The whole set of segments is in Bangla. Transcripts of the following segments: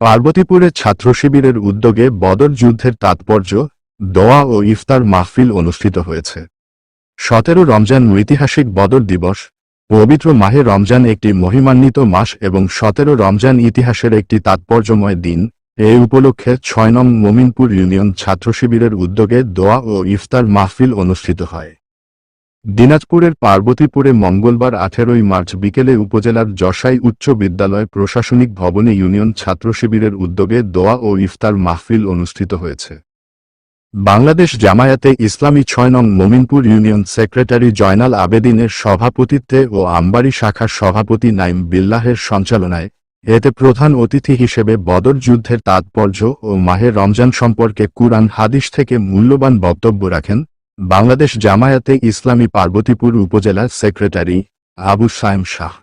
পার্বতীপুরে ছাত্র শিবিরের উদ্যোগে বদর যুদ্ধের তাৎপর্য, দোয়া ও ইফতার মাহফিল অনুষ্ঠিত হয়েছে। সতেরো রমজান ঐতিহাসিক বদর দিবস, পবিত্র মাহে রমজান একটি মহিমান্বিত মাস এবং সতেরো রমজান ইতিহাসের একটি তাৎপর্যময় দিন। এই উপলক্ষে ছয় নং মোমিনপুর ইউনিয়ন ছাত্র শিবিরের উদ্যোগে দোয়া ও ইফতার মাহফিল অনুষ্ঠিত হয়। দিনাজপুরের পার্বতীপুরে মঙ্গলবার আঠেরোই মার্চ বিকেলে উপজেলার যশাই উচ্চ বিদ্যালয় প্রশাসনিক ভবনে ইউনিয়ন ছাত্র শিবিরের উদ্যোগে দোয়া ও ইফতার মাহফিল অনুষ্ঠিত হয়েছে। বাংলাদেশ জামায়াতে ইসলামী ছয় নং মোমিনপুর ইউনিয়ন সেক্রেটারি জয়নাল আবেদিনের সভাপতিত্বে ও আমবাড়ি শাখার সভাপতি নাইম বিল্লাহের সঞ্চালনায় এতে প্রধান অতিথি হিসেবে বদর যুদ্ধের তাৎপর্য ও মাহে রমজান সম্পর্কে কুরআন হাদিস থেকে মূল্যবান বক্তব্য রাখেন বাংলাদেশ জামায়াতে ইসলামী পার্বতীপুর উপজেলার সেক্রেটারি আবু সায়েম শাহ।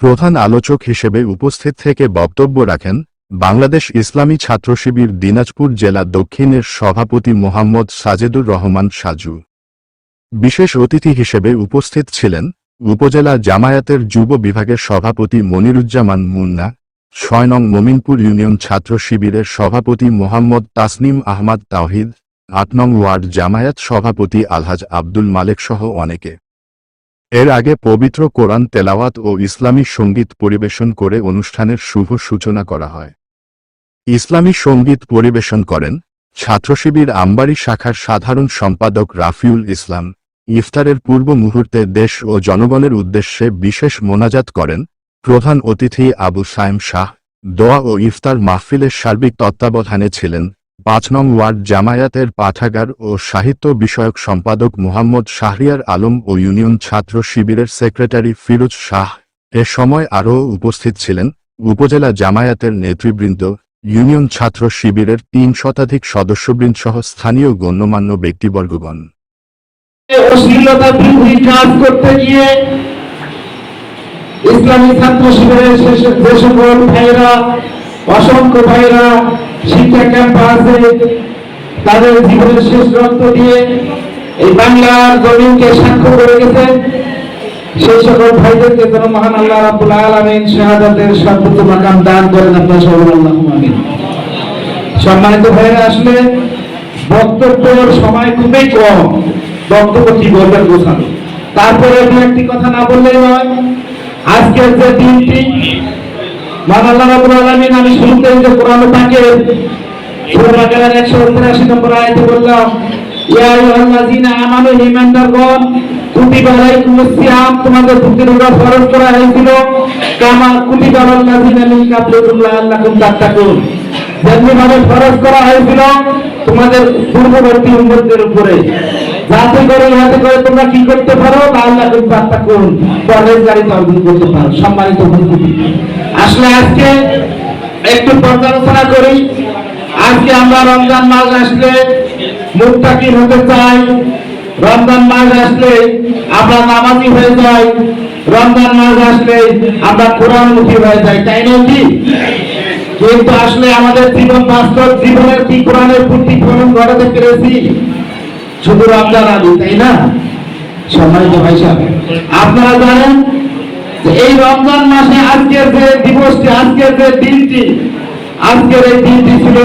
প্রধান আলোচক হিসেবে উপস্থিত থেকে বক্তব্য রাখেন, বাংলাদেশ ইসলামী ছাত্র শিবির দিনাজপুর জেলা দক্ষিণের সভাপতি মোহাম্মদ সাজেদুর রহমান সাজু। বিশেষ অতিথি হিসেবে উপস্থিত ছিলেন, উপজেলা জামায়াতের যুব বিভাগের সভাপতি মনিরুজ্জামান মুন্না, ছয় নং মোমিনপুর ইউনিয়ন ছাত্র শিবিরের সভাপতি মোহাম্মদ তাসনিম আহমদ তাওহিদ আট নং ওয়ার্ড জামায়াত সভাপতি আলহাজ আব্দুল মালেক সহ অনেকে। এর আগে পবিত্র কোরআন তেলাওয়াত ও ইসলামী সংগীত পরিবেশন করে অনুষ্ঠানের শুভ সূচনা করা হয়। ইসলামী সংগীত পরিবেশন করেন ছাত্রশিবির আমবাড়ি শাখার সাধারণ সম্পাদক রাফিউল ইসলাম। ইফতারের পূর্ব মুহূর্তে দেশ ও জনগণের উদ্দেশ্যে বিশেষ মোনাজাত করেন প্রধান অতিথি আবু সায়েম শাহ। দোয়া ও ইফতার মাহফিলের সার্বিক তত্ত্বাবধানে ছিলেন পাঁচ নং ওয়ার্ড জামায়াতের পাঠাগার ও সাহিত্য বিষয়ক সম্পাদক মোহাম্মদ শাহরিয়ার আলম ও ইউনিয়ন ছাত্র শিবিরের সেক্রেটারি ফিরোজ শাহ এ সময় আরও উপস্থিত ছিলেন। উপজেলা জামায়াতের নেতৃবৃন্দ, ইউনিয়ন ছাত্র শিবিরের তিন শতাধিক সদস্যবৃন্দ সহ স্থানীয় গণ্যমান্য ব্যক্তিবর্গগণ। ইসলামী ছাত্র শিবিরের ভাইরা অসংখ্য ভাইরা শিক্ষা ক্যাম্প আছে তাদের জীবনের শেষ রক্ত দিয়ে এই বাংলার জমিনকে সাক্ষ্য করে গেছেন সেই সকল ভাইদেরকে যেন মহান আল্লাহ রাব্বুল আলামিন শাহাদাতের সর্বোচ্চ মাকাম দান করেন। আপনারা সবাই আল্লাহুম্মা আমিন। সম্মানিত ভাইরা আসলে বক্তব্যের সময় খুবই কম। বক্তব্য কি বলবেন গোছানো তারপরে দু একটি কথা না বললেই নয়, আজকের যে দিনটি আমি শুরুতেই যে কোরআন পাকে সূরা বাকারার 183 নম্বর আয়াতে বললাম আইয়ুহাল্লাযীনা আমানু ঈমানদারগণ কুতিবা আলাইকুমুস সিয়াম তোমাদের প্রতি রোজা ফরজ করা হয়েছিল, কামা কুতিবা আলাল্লাযীনা কাবলিকুম লাআল্লাকুম তাত্তাকুন। যেমনি ভাবে ফরজ করা হয়েছিল, তোমাদের পূর্ববর্তী উম্মতদের উপরে। যাতে করে ইহাতে করে তোমরা কি করতে পারো আল্লাহ বার্তা করুন। পরহেজগারিতা অর্জন করতে পারো সম্মানিত উপস্থিতি আসলে আজকে একটু পর্যালোচনা করি। আজকে আমরা রমজান মাস আসলে মুক্তাকি হতে চাই। রমজান মাস আসলে আমরা নামাজি হয়ে যাই। রমজান মাস আসলে আমরা কোরআন কোরআনমুখী হয়ে যাই, তাই নয় কি? কিন্তু আসলে আমাদের জীবন বাস্তব, জীবনের কি কোরআনের প্রতিফলন ঘটাতে পেরেছি? শুধু রমজান আদি তাই না? সম্মানিত ভাই সাহেব, আপনারা জানেন এই রমজান মাসে আজকের যে দিবসটি, আজকের যে দিনটি, আজকের এই দিনটি ছিল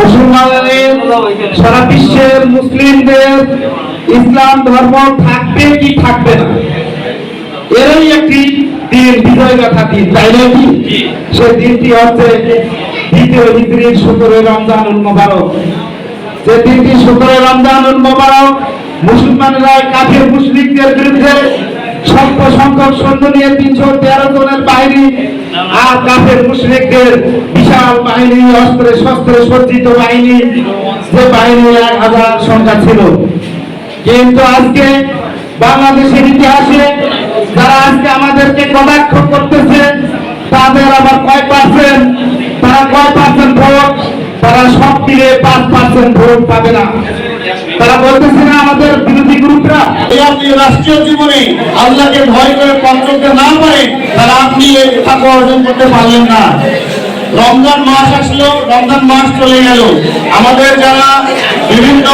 মুসলমানের সারা বিশ্বের মুসলিমদের ইসলাম ধর্ম থাকবে কি থাকবে না? এরই একটি দিন, বিজয় গাথা দিন, তাই নয় কি? সে দিনটি হচ্ছে দ্বিতীয় হিজরির সতেরোই রমজানুল মোবারক। যে দিনটি সতেরোই রমজানুল মোবারক মুসলমানরা কাফের মুসলিমদের বিরুদ্ধে স্বল্প সংখ্যক সৈন্য নিয়ে তিনশো তেরো জনের বাহিনী আর কাফের মুসলিকদের বিশাল বাহিনী, অস্ত্রে শস্ত্রে সজ্জিত বাহিনী, যে বাহিনী এক হাজার সংখ্যা ছিল। কিন্তু আজকে বাংলাদেশের ইতিহাসে যারা আজকে আমাদেরকে কটাক্ষ করতেছে, তাদের আবার কয় পার্সেন্ট তারা কয় পার্সেন্ট ভোট? পার্সেন্ট ভোট পাবে না। তারা বলতেছে না, আমাদের বিরোধী গ্রুপরা এই আপনি রাষ্ট্রীয় জীবনে আল্লাহকে ভয় করে চলতে না পারে, তাহলে আপনি এই তাকে অর্জন করতে পারলেন না। রমজান মাস আসলো, রমজান মাস চলে গেল। আমাদের যারা বিভিন্ন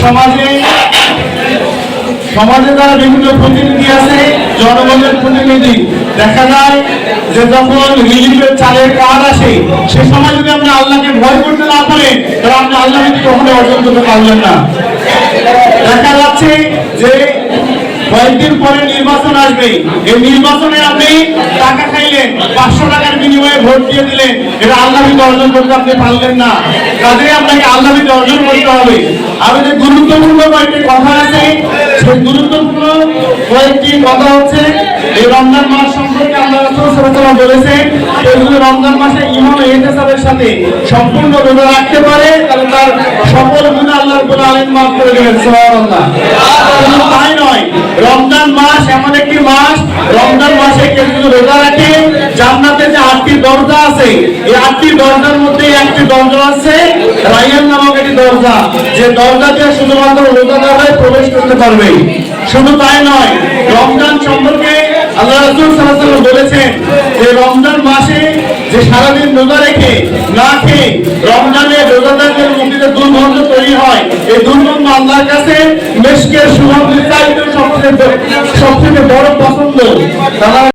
সমাজে সমাজে তারা বিভিন্ন প্রতিনিধি আছে, জনগণের প্রতিনিধি। দেখা যায় যে যখন রিলিফের চালের কার্ড আসে, সে সময় যদি আপনি আল্লাহকে ভয় করতে পারেন তাহলে আপনি আল্লাহ কখনো অর্জন করতে পারবেন না। দেখা যাচ্ছে যে কয়েকদিন পরে নির্বাচন আসবে। এই নির্বাচনে আপনি টাকা খাইলেন, পাঁচশো টাকার বিনিময়ে ভোট দিয়ে দিলেন। এটা আল্লাহ অর্জন করতে আপনি পারলেন না। কাজে আপনাকে আল্লাহ অর্জন করতে হবে। আর যে গুরুত্বপূর্ণ কয়েকটি কথা আছে, সেই গুরুত্বপূর্ণ কয়েকটি কথা হচ্ছে, এই রমজান মাস সম্পর্কে আল্লাহ বলেছেন রমজান মাসে ইমান ও ইহতিসাবের সাথে সম্পূর্ণ রোজা রাখতে পারে তাহলে তার সকল গুনাহ আল্লাহ রাব্বুল আলামিন maaf করে দেবেন, সুবহানাল্লাহ। তাই নয়, রমজান মাস এমন একটি মাস, রমজান মাসে কেউ যদি রোজা রাখে, জান্নাতে যে আটটি দরজা আছে, এই আটটি দরজার মধ্যে একটি দরজা আছে রায়ান নামক একটি দরজা। যে দরজা দিয়ে শুধুমাত্র রোজাদাররাই প্রবেশ করতে পারবে শুধু তাই নয়, রমজান সম্পর্কে আল্লাহ রাসূল বলেছেন যে রমজান মাসে যে সারাদিন রোজা রেখে না খেয়ে রমজানে রোজাদারদের মুখে দুর্গন্ধ তৈরি হয়, এই দুর্গন্ধ আল্লাহর কাছে মেশকের সুগন্ধের চাইতে সবচেয়ে সবচেয়ে বড় পছন্দ। তারা